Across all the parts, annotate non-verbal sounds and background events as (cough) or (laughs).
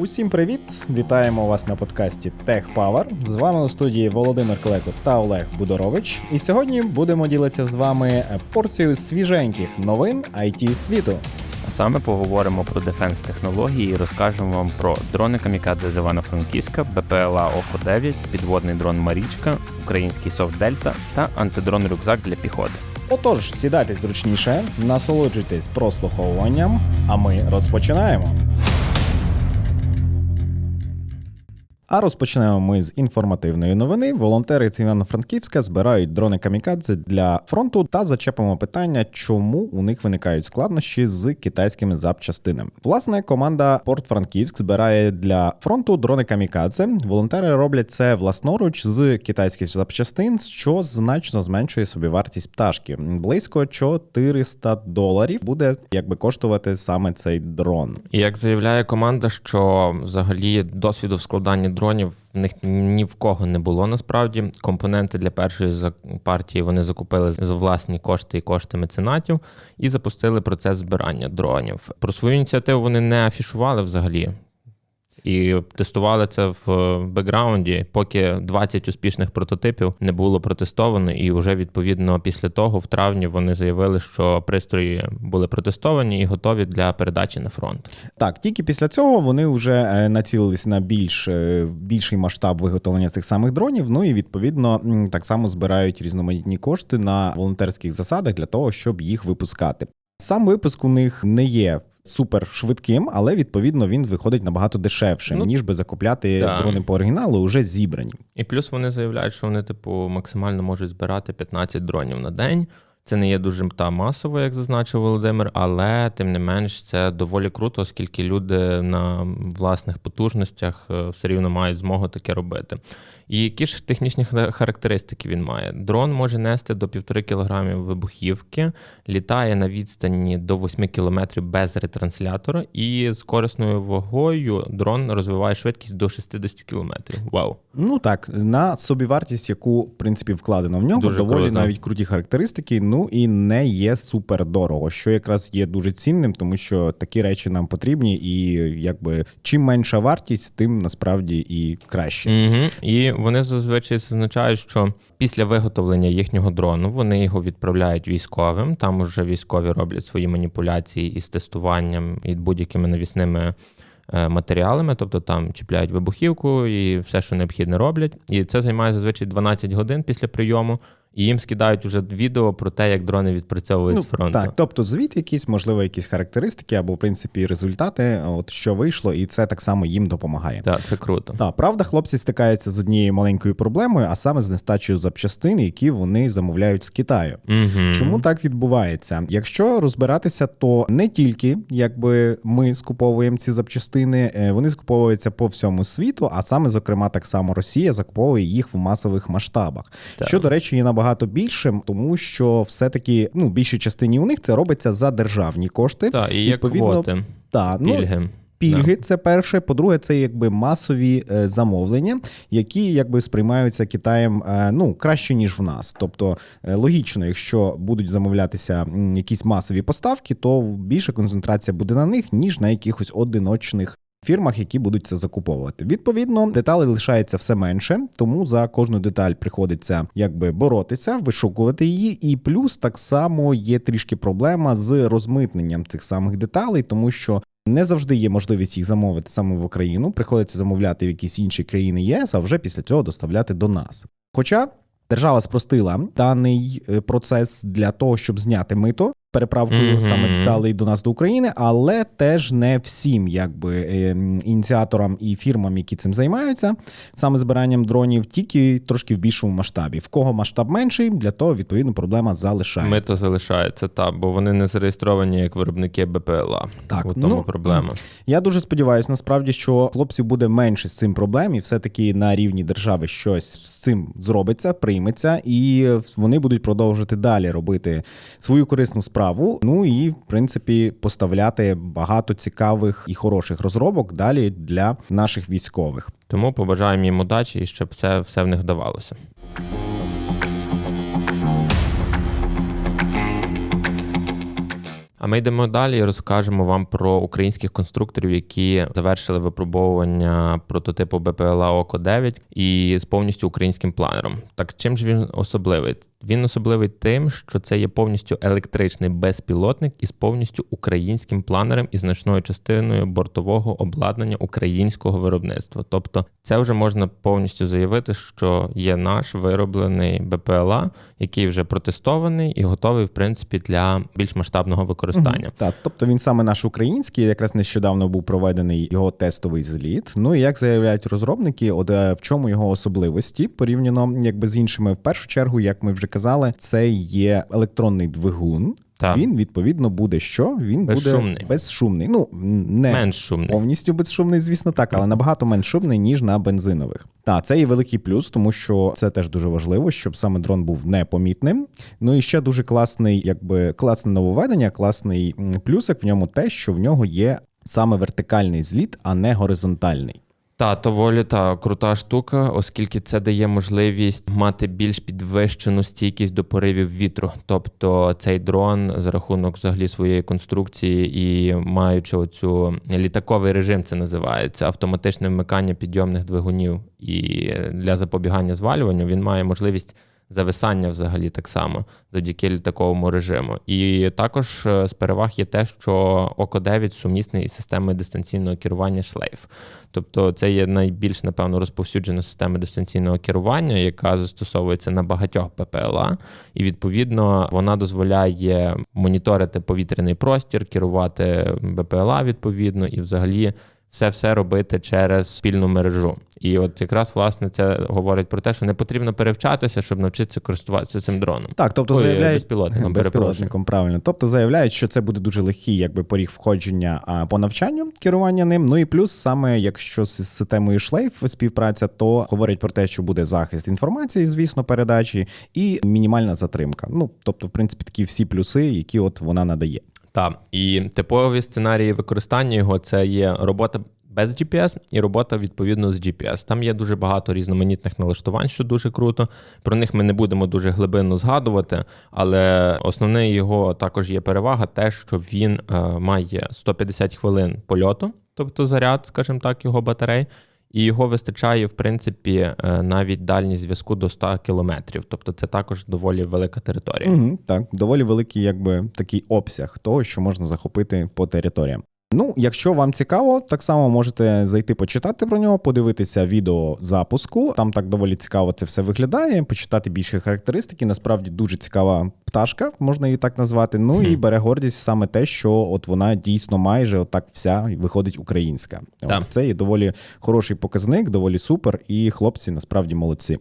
Усім привіт! Вітаємо вас на подкасті Tech Power. З вами у студії Володимир Клеко та Олег Будорович. І сьогодні будемо ділитися з вами порцією свіженьких новин IT світу. А саме поговоримо про дефенс технології і розкажемо вам про дрони Камікадзе з Івано-Франківська, БПЛА Охо 9, підводний дрон Марічка, український софт Дельта та антидрон рюкзак для піхоти. Отож, сідайтесь зручніше, насолоджуйтесь прослуховуванням, а ми розпочинаємо. А розпочнемо ми з інформативної новини. Волонтери з Івано-Франківська збирають дрони камікадзе для фронту та зачепимо питання, чому у них виникають складнощі з китайськими запчастинами. Власне, команда Порт Франківськ збирає для фронту дрони камікадзе. Волонтери роблять це власноруч з китайських запчастин, що значно зменшує собівартість пташки. Близько 400 доларів буде якби коштувати саме цей дрон. Як заявляє команда, що взагалі досвіду в складанні дронів в них ні в кого не було насправді. Компоненти для першої партії вони закупили за власні кошти і кошти меценатів і запустили процес збирання дронів. Про свою ініціативу вони не афішували взагалі. І тестували це в бекграунді, поки 20 успішних прототипів не було протестовано, і вже відповідно після того, в травні, вони заявили, що пристрої були протестовані і готові для передачі на фронт. Так, тільки після цього вони вже е, націлились на більш е, більший масштаб виготовлення цих самих дронів. Ну і відповідно так само збирають різноманітні кошти на волонтерських засадах для того, щоб їх випускати. Сам випуск у них не є. Супер швидким, але відповідно він виходить набагато дешевше, Ну, ніж би закупляти да. дрони по оригіналу вже зібрані. І плюс вони заявляють, що вони, типу, максимально можуть збирати 15 дронів на день. Це не є дуже та масово, як зазначив Володимир, але тим не менш це доволі круто, оскільки люди на власних потужностях е, все рівно мають змогу таке робити. І які ж технічні характеристики він має? Дрон може нести до 1,5 кг вибухівки, літає на відстані до 8 км без ретранслятора, і з корисною вагою дрон розвиває швидкість до 60 км. Вау! Ну так, на собівартість, яку в принципі вкладено в нього, Дуже доволі круто. навіть круті характеристики. Ну і не є супер дорого, що якраз є дуже цінним, тому що такі речі нам потрібні, і якби чим менша вартість, тим насправді і краще. Угу. І вони зазвичай зазначають, що після виготовлення їхнього дрону вони його відправляють військовим. Там вже військові роблять свої маніпуляції із тестуванням і будь-якими навісними е, матеріалами, тобто там чіпляють вибухівку і все, що необхідне, роблять. І це займає зазвичай 12 годин після прийому. І їм скидають уже відео про те, як дрони відпрацьовують з фронту. Ну, так, тобто звіт, якісь, можливо, якісь характеристики або в принципі результати, от що вийшло, і це так само їм допомагає. Так, це круто. Так, правда, хлопці стикаються з однією маленькою проблемою, а саме з нестачею запчастин, які вони замовляють з Китаю. Угу. Чому так відбувається? Якщо розбиратися, то не тільки якби ми скуповуємо ці запчастини, е, вони скуповуються по всьому світу, а саме, зокрема, так само Росія закуповує їх в масових масштабах. Так. Що, до речі, є набагато більшим, тому що все-таки ну, більшій частині у них це робиться за державні кошти. Так, і Відповідно, квоти, Та, ну, пільги. Пільги це перше. По-друге, це якби масові е, замовлення, які якби сприймаються Китаєм е, ну краще ніж в нас. Тобто е, логічно, якщо будуть замовлятися якісь масові поставки, то більша концентрація буде на них ніж на якихось одиночних. Фірмах, які будуть це закуповувати, відповідно, деталей лишається все менше, тому за кожну деталь приходиться якби боротися, вишукувати її. І плюс так само є трішки проблема з розмитненням цих самих деталей, тому що не завжди є можливість їх замовити саме в Україну. Приходиться замовляти в якісь інші країни ЄС, а вже після цього доставляти до нас. Хоча держава спростила даний е, процес для того, щоб зняти мито. Переправкою Мгм. саме деталей до нас до України, але теж не всім, якби е, ініціаторам і фірмам, які цим займаються, саме збиранням дронів, тільки трошки в більшому масштабі. В кого масштаб менший, для того відповідно проблема залишається. Мито залишається, так, бо вони не зареєстровані як виробники БПЛА. Так, у тому ну, проблема. Я дуже сподіваюся, насправді, що хлопців буде менше з цим проблем, і все-таки на рівні держави щось з цим зробиться, прийметься, і вони будуть продовжувати далі робити свою корисну справу. Ну і в принципі поставляти багато цікавих і хороших розробок далі для наших військових. Тому побажаємо їм удачі і щоб все, все в них вдавалося. А ми йдемо далі і розкажемо вам про українських конструкторів, які завершили випробовування прототипу БПЛА ОКО 9 і з повністю українським планером. Так чим ж він особливий? Він особливий тим, що це є повністю електричний безпілотник із повністю українським планером і значною частиною бортового обладнання українського виробництва. Тобто, це вже можна повністю заявити, що є наш вироблений БПЛА, який вже протестований і готовий, в принципі, для більш масштабного використання. Так, тобто він саме наш український, якраз нещодавно був проведений його тестовий зліт. Ну і як заявляють розробники, от е, в чому його особливості порівняно якби з іншими, в першу чергу, як ми вже казали, це є електронний двигун. Так. Він відповідно буде що? Він Безшумний. буде безшумний. Ну не Менш шумний. повністю безшумний, звісно, так, але набагато менш шумний, ніж на бензинових. Та це є великий плюс, тому що це теж дуже важливо, щоб саме дрон був непомітним. Ну і ще дуже класний, якби класне нововведення, класний плюсик в ньому те, що в нього є саме вертикальний зліт, а не горизонтальний. Та доволі та крута штука, оскільки це дає можливість мати більш підвищену стійкість до поривів вітру. Тобто цей дрон за рахунок взагалі своєї конструкції і маючи оцю літаковий режим, це називається автоматичне вмикання підйомних двигунів. І для запобігання звалюванню він має можливість. Зависання взагалі так само завдяки літаковому режиму. І також е, з переваг є те, що Око 9 сумісний із системою дистанційного керування шлейф. Тобто це є найбільш, напевно, розповсюджена система дистанційного керування, яка застосовується на багатьох ППЛА, і відповідно вона дозволяє моніторити повітряний простір, керувати БПЛА відповідно, і взагалі все все робити через спільну мережу. І от якраз власне це говорить про те, що не потрібно перевчатися, щоб навчитися користуватися цим дроном. Так, тобто Ой, заявляють безпілотником, (laughs) безпілотником, правильно. Тобто заявляють, що це буде дуже легкий якби поріг входження по навчанню керування ним. Ну і плюс, саме якщо з системою шлейф співпраця, то говорять про те, що буде захист інформації, звісно, передачі, і мінімальна затримка. Ну тобто, в принципі, такі всі плюси, які от вона надає. Так, і типові сценарії використання його це є робота без GPS і робота відповідно з GPS. Там є дуже багато різноманітних налаштувань, що дуже круто. Про них ми не будемо дуже глибинно згадувати, але основне його також є перевага, те, що він е, має 150 хвилин польоту, тобто заряд, скажімо так, його батарей. І його вистачає, в принципі, е, навіть дальність зв'язку до 100 кілометрів. Тобто це також доволі велика територія. Угу, так, доволі великий, якби такий обсяг того, що можна захопити по територіям. Ну, якщо вам цікаво, так само можете зайти почитати про нього, подивитися відео запуску. Там так доволі цікаво це все виглядає, почитати більше характеристики. Насправді дуже цікава пташка, можна її так назвати. Ну і бере гордість саме те, що от вона дійсно майже отак вся виходить українська. От це є доволі хороший показник, доволі супер, і хлопці насправді молодці.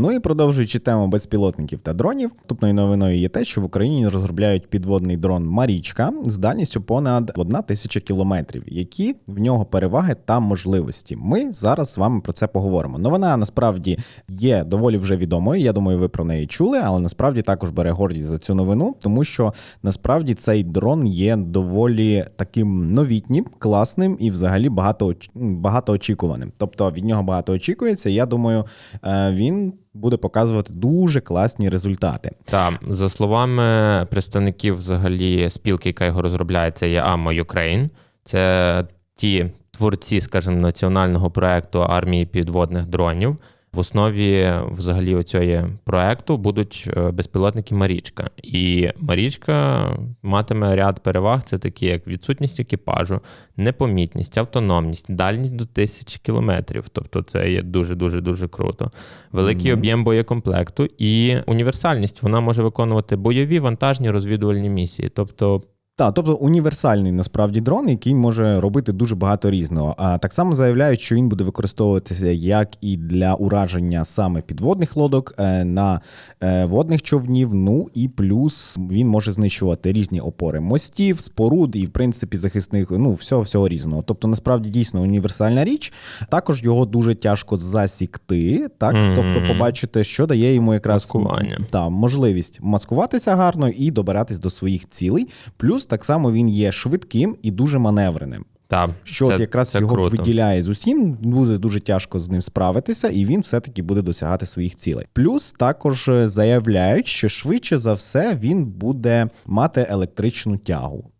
Ну і продовжуючи тему безпілотників та дронів, наступною новиною є те, що в Україні розробляють підводний дрон Марічка з дальністю понад 1 тисяча кілометрів. Які в нього переваги та можливості? Ми зараз з вами про це поговоримо. Новина насправді є доволі вже відомою. Я думаю, ви про неї чули, але насправді також бере гордість за цю новину, тому що насправді цей дрон є доволі таким новітнім, класним і взагалі багато багатоочікуваним. Тобто від нього багато очікується. Я думаю, е, він буде показувати дуже класні результати. Так, за словами представників взагалі спілки, яка його розробляє, це є AMO Ukraine. Це ті творці, скажімо, національного проекту армії підводних дронів. В основі взагалі цього проекту будуть е, безпілотники Марічка. І Марічка матиме ряд переваг: це такі, як відсутність екіпажу, непомітність, автономність, дальність до тисячі кілометрів. Тобто це є дуже дуже дуже круто. Великий Мгм. об'єм боєкомплекту і універсальність. Вона може виконувати бойові вантажні розвідувальні місії. Тобто Так, тобто універсальний насправді дрон, який може робити дуже багато різного. А так само заявляють, що він буде використовуватися як і для ураження саме підводних лодок е, на е, водних човнів. Ну і плюс він може знищувати різні опори мостів, споруд і в принципі захисних ну всього всього різного. Тобто, насправді дійсно універсальна річ. Також його дуже тяжко засікти, так Мгм. тобто, побачити, що дає йому якраз Маскування. та можливість маскуватися гарно і добиратись до своїх цілей. Плюс так само він є швидким і дуже маневреним. Та, що це, от якраз це його круто. виділяє з усім, буде дуже тяжко з ним справитися, і він все-таки буде досягати своїх цілей. Плюс також е, заявляють, що швидше за все він буде мати електричну тягу.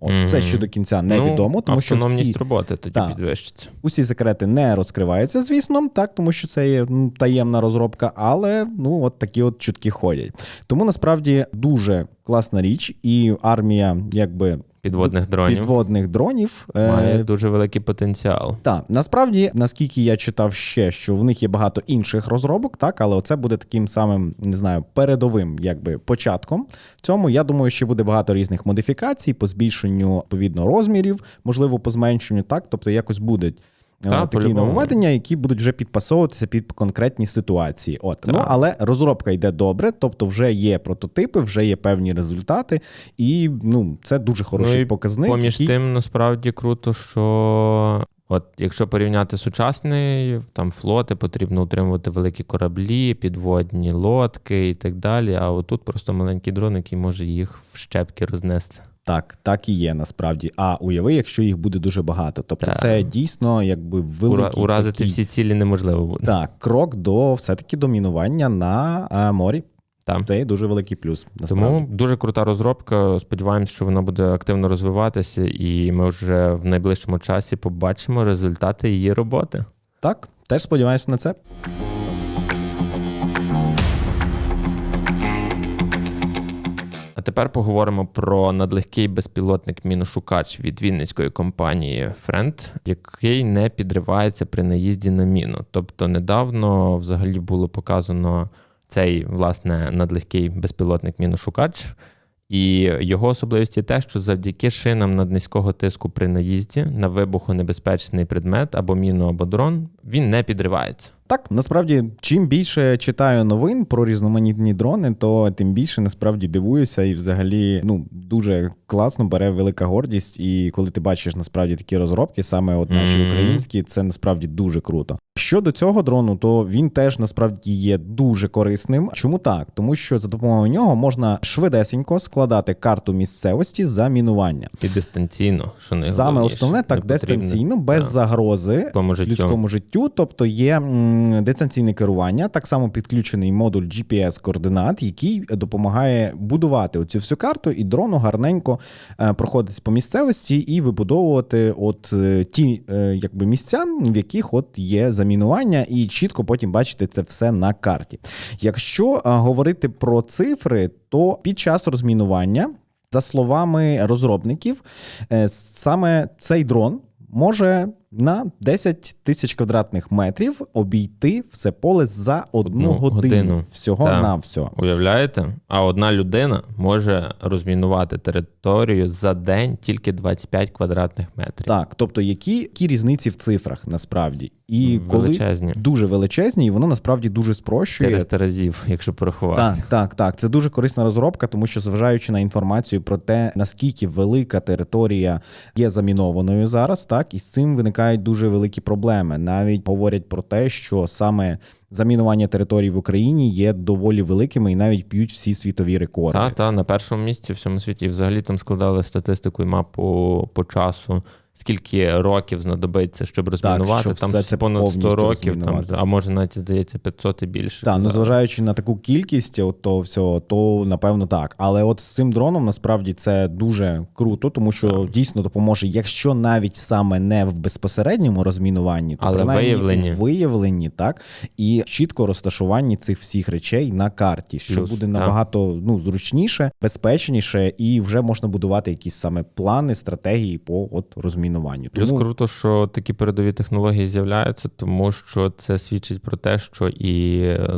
От це Мгм. ще до кінця невідомо, ну, тому що всі, роботи тоді Так. підвищиться. усі секрети не розкриваються, звісно, так, тому що це є ну, таємна розробка, але ну от такі от чутки ходять. Тому насправді дуже класна річ, і армія, якби Підводних дронів підводних дронів е, має дуже великий потенціал. Так, насправді, наскільки я читав ще, що в них є багато інших розробок, так, але оце буде таким самим, не знаю, передовим якби початком. Цьому я думаю, ще буде багато різних модифікацій по збільшенню відповідно розмірів, можливо, по зменшенню, так, тобто якось будуть. Е, Так, такі нововведення, які будуть вже підпасовуватися під конкретні ситуації. От ну але розробка йде добре, тобто вже є прототипи, вже є певні результати, і ну це дуже хороший Ну показник. Поміж який... тим, насправді круто, що от якщо порівняти сучасний там флоти, потрібно утримувати великі кораблі, підводні лодки і так далі. А отут просто маленький дрон, який може їх в щепки рознести. Так, так і є насправді. А уяви, якщо їх буде дуже багато. Тобто, Так. це дійсно якби великий уразити такий, всі цілі неможливо буде. так, крок до все-таки домінування на а, морі. Там. Це дуже великий плюс. Насправді. Тому дуже крута розробка. Сподіваємось, що вона буде активно розвиватися, і ми вже в найближчому часі побачимо результати її роботи. так, теж сподіваюся на це. Тепер поговоримо про надлегкий безпілотник міношукач від вінницької компанії Friend, який не підривається при наїзді на міну. Тобто недавно взагалі було показано цей власне надлегкий безпілотник міношукач. І його особливість є те, що завдяки шинам наднизького тиску при наїзді на вибухонебезпечний предмет або міну, або дрон, він не підривається. Так, насправді, чим більше читаю новин про різноманітні дрони, то тим більше насправді дивуюся і взагалі ну дуже класно бере велика гордість. І коли ти бачиш насправді такі розробки, саме от наші Мгм. українські, це насправді дуже круто. Щодо цього дрону, то він теж насправді є дуже корисним. Чому так? Тому що за допомогою нього можна швидесенько складати карту місцевості за мінування. І дистанційно, що не Саме основне так дистанційно, без Так. загрози людському життю. Тобто є дистанційне керування, так само підключений модуль GPS-координат, який допомагає будувати оцю всю карту, і дрону гарненько е, проходить по місцевості і вибудовувати от е, ті е, якби місця, в яких от є замінування, і чітко потім бачити це все на карті. Якщо говорити про цифри, то під час розмінування. За словами розробників, саме цей дрон може на 10 тисяч квадратних метрів обійти все поле за одну, Одну годину. годину. Всього на все. Уявляєте? А одна людина може розмінувати територію за день тільки 25 квадратних метрів. Так, тобто, які, які різниці в цифрах насправді? І коли дуже величезні, і воно насправді дуже спрощує. 400 разів, якщо порахувати. Так, так, так. Це дуже корисна розробка, тому що зважаючи на інформацію про те, наскільки велика територія є замінованою зараз, так і з цим виникають дуже великі проблеми. Навіть говорять про те, що саме замінування територій в Україні є доволі великими і навіть п'ють всі світові рекорди. Та, та, на першому місці в всьому світі. Взагалі там складали статистику і мапу по часу, скільки років знадобиться, щоб розмінувати. щоб там все це понад 100 повністю років, там, розмінувати. а може навіть здається 500 і більше. Так, ну зважаючи на таку кількість, от то всього, то напевно так. Але от з цим дроном насправді це дуже круто, тому що дійсно допоможе, якщо навіть саме не в безпосередньому розмінуванні, то Але принаймні виявленні. у виявленні, так і чітко розташуванні цих всіх речей на карті, що Плюс, буде так. набагато ну зручніше, безпечніше, і вже можна будувати якісь саме плани, стратегії по от розмінуванню. Плюс Тому круто, що такі передові технології з'являються, тому що це свідчить про те, що і е,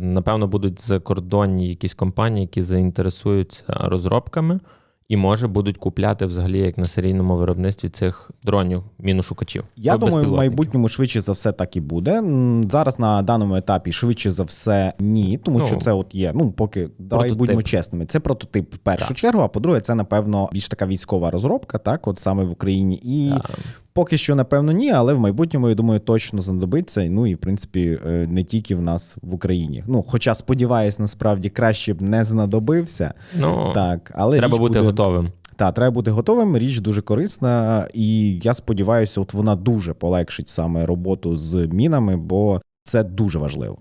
напевно будуть закордонні якісь компанії, які заінтересуються розробками, і може будуть купляти взагалі як на серійному виробництві цих дронів, міношукачів. Я думаю, в майбутньому швидше за все так і буде. Зараз на даному етапі швидше за все ні, тому Ну, що це от є. Ну поки давай прототип. будемо чесними. Це прототип в першу Так. чергу. А по-друге, це напевно більш така військова розробка, так, от саме в Україні. І Так. Поки що, напевно, ні, але в майбутньому, я думаю, точно знадобиться. Ну і в принципі е, не тільки в нас в Україні. Ну, хоча сподіваюсь, насправді краще б не знадобився. Ну, Так, але треба бути буде... готовим. Та треба бути готовим. Річ дуже корисна, і я сподіваюся, от вона дуже полегшить саме роботу з мінами, бо це дуже важливо.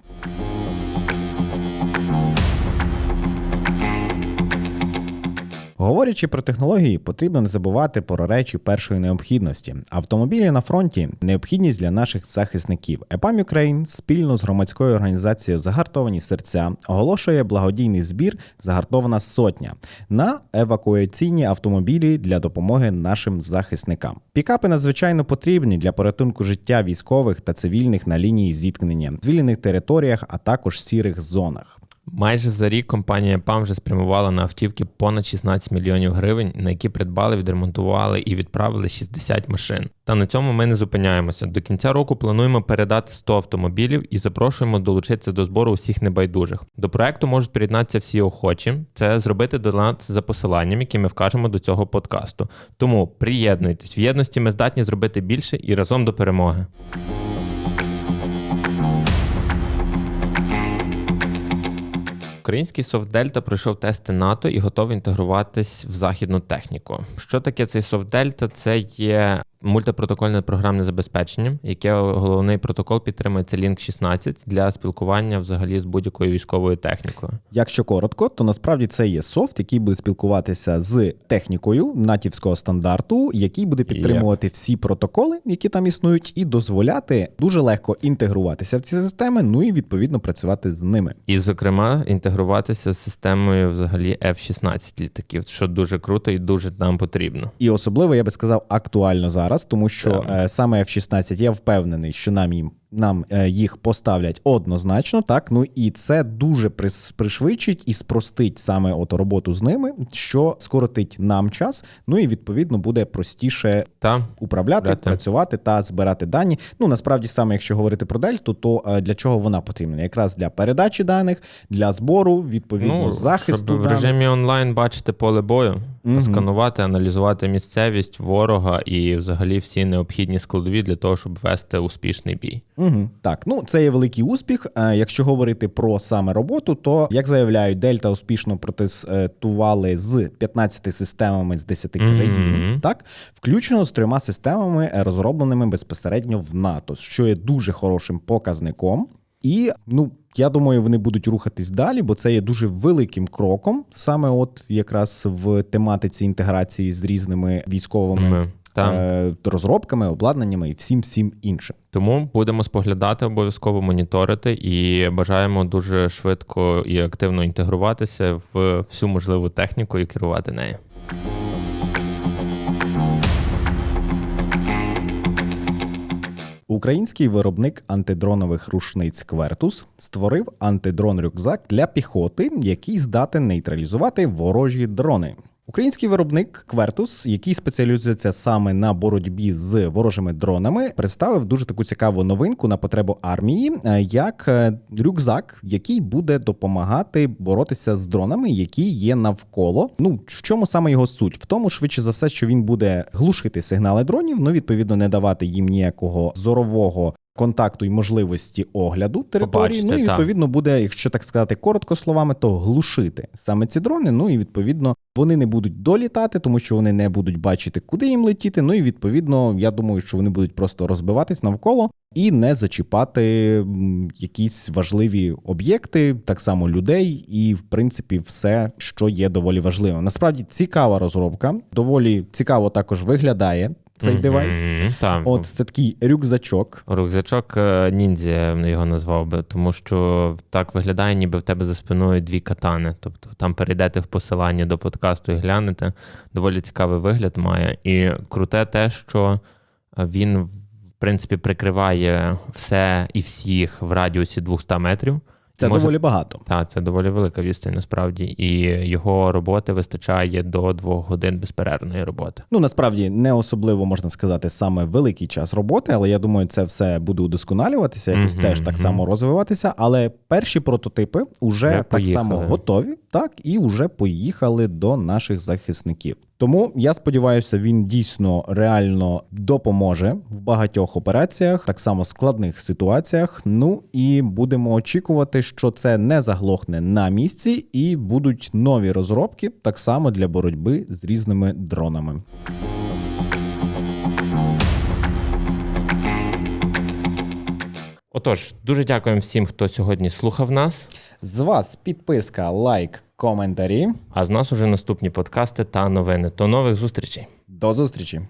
Говорячи про технології, потрібно не забувати про речі першої необхідності. Автомобілі на фронті необхідність для наших захисників. EPAM Ukraine спільно з громадською організацією Загартовані серця оголошує благодійний збір Загартована сотня на евакуаційні автомобілі для допомоги нашим захисникам. Пікапи надзвичайно потрібні для порятунку життя військових та цивільних на лінії зіткнення, звільнених територіях, а також сірих зонах. Майже за рік компанія ПАМ вже спрямувала на автівки понад 16 мільйонів гривень, на які придбали, відремонтували і відправили 60 машин. Та на цьому ми не зупиняємося. До кінця року плануємо передати 100 автомобілів і запрошуємо долучитися до збору усіх небайдужих. До проекту можуть приєднатися всі охочі. Це зробити донат за посиланням, які ми вкажемо до цього подкасту. Тому приєднуйтесь в єдності. Ми здатні зробити більше і разом до перемоги. Український софт-дельта пройшов тести НАТО і готовий інтегруватись в західну техніку. Що таке цей софт-дельта? Це є мультипротокольне програмне забезпечення, яке головний протокол підтримує це Link 16 для спілкування взагалі з будь-якою військовою технікою. Якщо коротко, то насправді це є софт, який буде спілкуватися з технікою натівського стандарту, який буде підтримувати всі протоколи, які там існують, і дозволяти дуже легко інтегруватися в ці системи, ну і відповідно працювати з ними. І, зокрема, інтегруватися з системою взагалі F-16 літаків, що дуже круто і дуже нам потрібно. І особливо я би сказав актуально зараз, тому що Так. е, саме F-16 я впевнений, що нам їм. Нам е, їх поставлять однозначно, так ну і це дуже пришвидшить і спростить саме от роботу з ними, що скоротить нам час. Ну і відповідно буде простіше Та управляти, Управляти. працювати та збирати дані. Ну насправді саме, якщо говорити про дельту, то е, для чого вона потрібна? Якраз для передачі даних, для збору, відповідно, захисту Ну, щоб в режимі онлайн бачити поле бою, Мгм. сканувати, аналізувати місцевість ворога і взагалі всі необхідні складові для того, щоб вести успішний бій. Угу. Так, ну це є великий успіх. Е, Якщо говорити про саме роботу, то як заявляють, Дельта успішно протестували з 15 системами з 10 Мгм. країн, так включно з трьома системами, е, розробленими безпосередньо в НАТО, що є дуже хорошим показником. І ну я думаю, вони будуть рухатись далі, бо це є дуже великим кроком, саме от якраз в тематиці інтеграції з різними військовими Ми, та. Е, розробками, обладнаннями і всім всім іншим. Тому будемо споглядати, обов'язково моніторити і бажаємо дуже швидко і активно інтегруватися в всю можливу техніку і керувати нею. Український виробник антидронових рушниць Квертус створив антидрон-рюкзак для піхоти, який здатен нейтралізувати ворожі дрони. Український виробник Квертус, який спеціалізується саме на боротьбі з ворожими дронами, представив дуже таку цікаву новинку на потребу армії, е, як е, рюкзак, який буде допомагати боротися з дронами, які є навколо. Ну в чому саме його суть? В тому, швидше за все, що він буде глушити сигнали дронів, ну відповідно не давати їм ніякого зорового. Контакту і можливості огляду території, Побачити, ну і відповідно буде, якщо так сказати коротко словами, то глушити саме ці дрони. Ну і відповідно вони не будуть долітати, тому що вони не будуть бачити, куди їм летіти. Ну і відповідно, я думаю, що вони будуть просто розбиватись навколо і не зачіпати якісь важливі об'єкти, так само людей, і в принципі все, що є доволі важливим. Насправді цікава розробка, доволі цікаво також виглядає цей Мгм, девайс. Так. От це такий рюкзачок. Рюкзачок е, ніндзя його назвав би, тому що так виглядає, ніби в тебе за спиною дві катани. Тобто там перейдете в посилання до подкасту і глянете. Доволі цікавий вигляд має. І круте те, що е, він, в принципі, прикриває все і всіх в радіусі 200 метрів. Це Може- доволі багато. Так, це доволі велика відстань насправді, і його роботи вистачає до двох годин безперервної роботи. Ну насправді не особливо можна сказати саме великий час роботи, але я думаю, це все буде удосконалюватися, якось Мгм, теж так мгм. само розвиватися. Але перші прототипи вже так само готові, так і вже поїхали до наших захисників. Тому я сподіваюся, він дійсно реально допоможе в багатьох операціях, так само складних ситуаціях. Ну і будемо очікувати, що це не заглохне на місці, і будуть нові розробки так само для боротьби з різними дронами. Отож, дуже дякуємо всім, хто сьогодні слухав нас. З вас підписка, лайк, коментарі. А з нас уже наступні подкасти та новини. До нових зустрічей. До зустрічі!